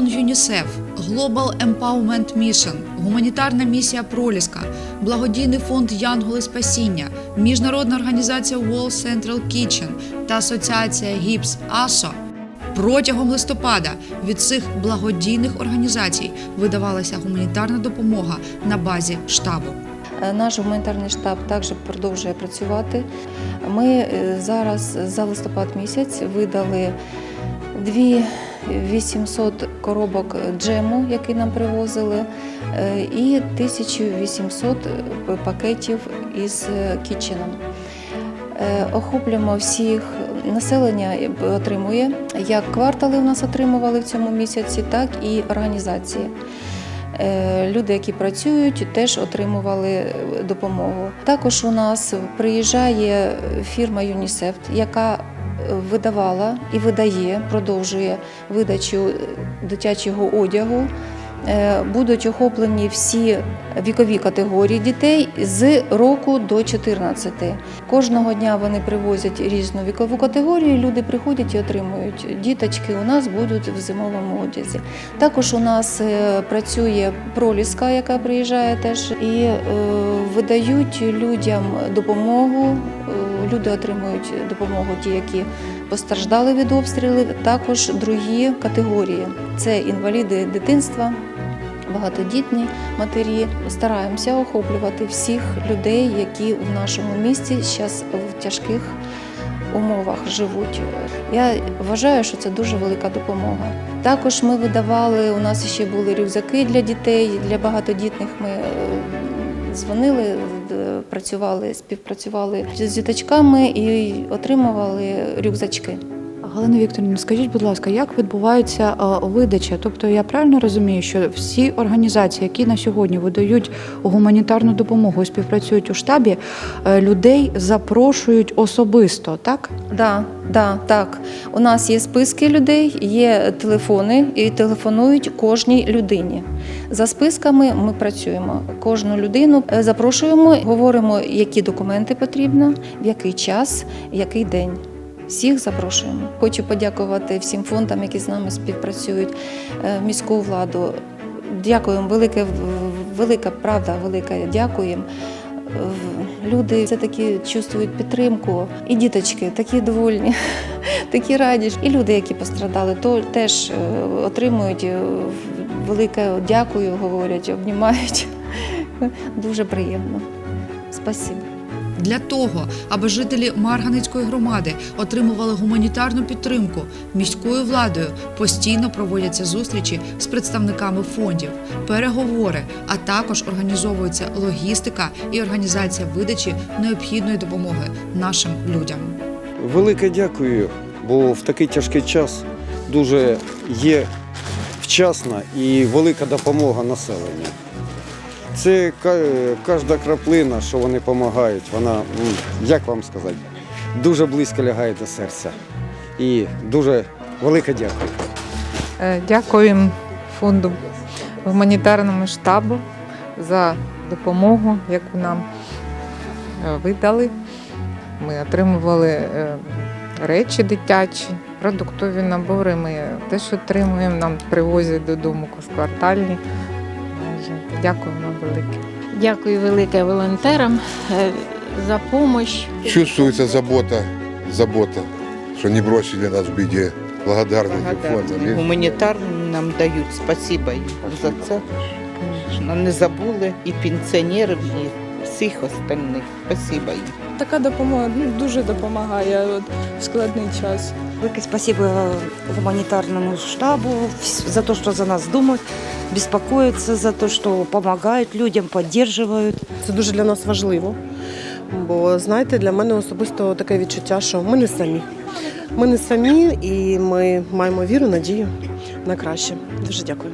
Фонд ЮНІСЕФ, Global Empowerment Mission, гуманітарна місія Проліска, благодійний фонд Янголи Спасіння, міжнародна організація Wall Central Kitchen та асоціація ГІПС АСО Протягом листопада від цих благодійних організацій видавалася гуманітарна допомога на базі штабу. Е, Наш гуманітарний штаб також продовжує працювати. Ми е, зараз за листопад місяць видали 2800 коробок джему, які нам привозили, е, і 1800 пакетів із е, кітченом. Е, Охоплюємо всіх населення отримує як квартали у нас отримували в цьому місяці, так і організації. Люди, які працюють, теж отримували допомогу. Також у нас приїжджає фірма ЮНІСЕФ, яка видавала і видає, продовжує видачу е, дитячого одягу. Е, Будуть охоплені всі вікові категорії дітей з року до 14. Кожного дня вони привозять різну вікову категорію. Люди приходять і отримують. Діточки у нас будуть в зимовому одязі. Також у нас е, працює проліска, яка приїжджає теж, і видають людям допомогу. Люди отримують допомогу, ті, які постраждали від обстрілів, також другі категорії. Це інваліди дитинства, багатодітні матері. Стараємося охоплювати всіх людей, які в нашому місті зараз в тяжких умовах живуть. Я вважаю, що це дуже велика допомога. Також ми видавали, у нас ще були рюкзаки для дітей, для багатодітних. Ми е, дзвонили, працювали, співпрацювали з діточками і отримували рюкзачки. Галина Вікторівна, скажіть, будь ласка, як відбувається е, видача? Тобто я правильно розумію, що всі організації, які на сьогодні видають гуманітарну допомогу, співпрацюють у штабі, е, людей запрошують особисто, так? Да, да, так. У нас є списки людей, є телефони, і телефонують кожній людині. За списками ми працюємо. Кожну людину е, запрошуємо, говоримо, які документи потрібно, в який час, який день. Всіх запрошуємо. Хочу подякувати всім фондам, які з нами співпрацюють, е, міську владу. Дякуємо, велике, велика правда, велика дякуємо. Люди все таки чувствують підтримку, і діточки такі довольні, такі раді. І люди, які пострадали, то теж е, отримують е, велике дякую, говорять, обнімають. Дуже приємно. Спасибо. Для того, аби жителі Марганицької громади отримували гуманітарну підтримку міською владою, постійно проводяться зустрічі з представниками фондів, переговори, а також організовується логістика і організація видачі необхідної допомоги нашим людям. Велике дякую, бо в такий тяжкий час дуже є вчасна і велика допомога населенню. Це кожна краплина, що вони допомагають, вона, як вам сказати, дуже близько лягає до серця. І дуже велике дякую. Е, Дякуємо фонду гуманітарному штабу за допомогу, яку нам е, видали. Ми отримували е, речі дитячі, продуктові набори. Ми теж отримуємо, нам привозять додому квартальні. Дякуємо велике. Дякую велике волонтерам е, за допомогу. Чувствуется забота, забота, что не бросили нас в беде. Благодарны этим фондам. И Гуманітарну нам дають. Спасибо їм за це. Конечно, не забули і пенсіонерів, і всіх остальних. Спасибо їм. Така допомога ну, дуже допомагає от, в складний час. Велике спасибо гуманитарному штабу за то, что за нас думают, беспокоятся, за те, що допомагають людям, підтримують. Це дуже для нас важливо. Бо знаєте, для мене особисто таке відчуття, що ми не самі. Ми не самі і ми маємо віру, надію на краще. Дуже дякую.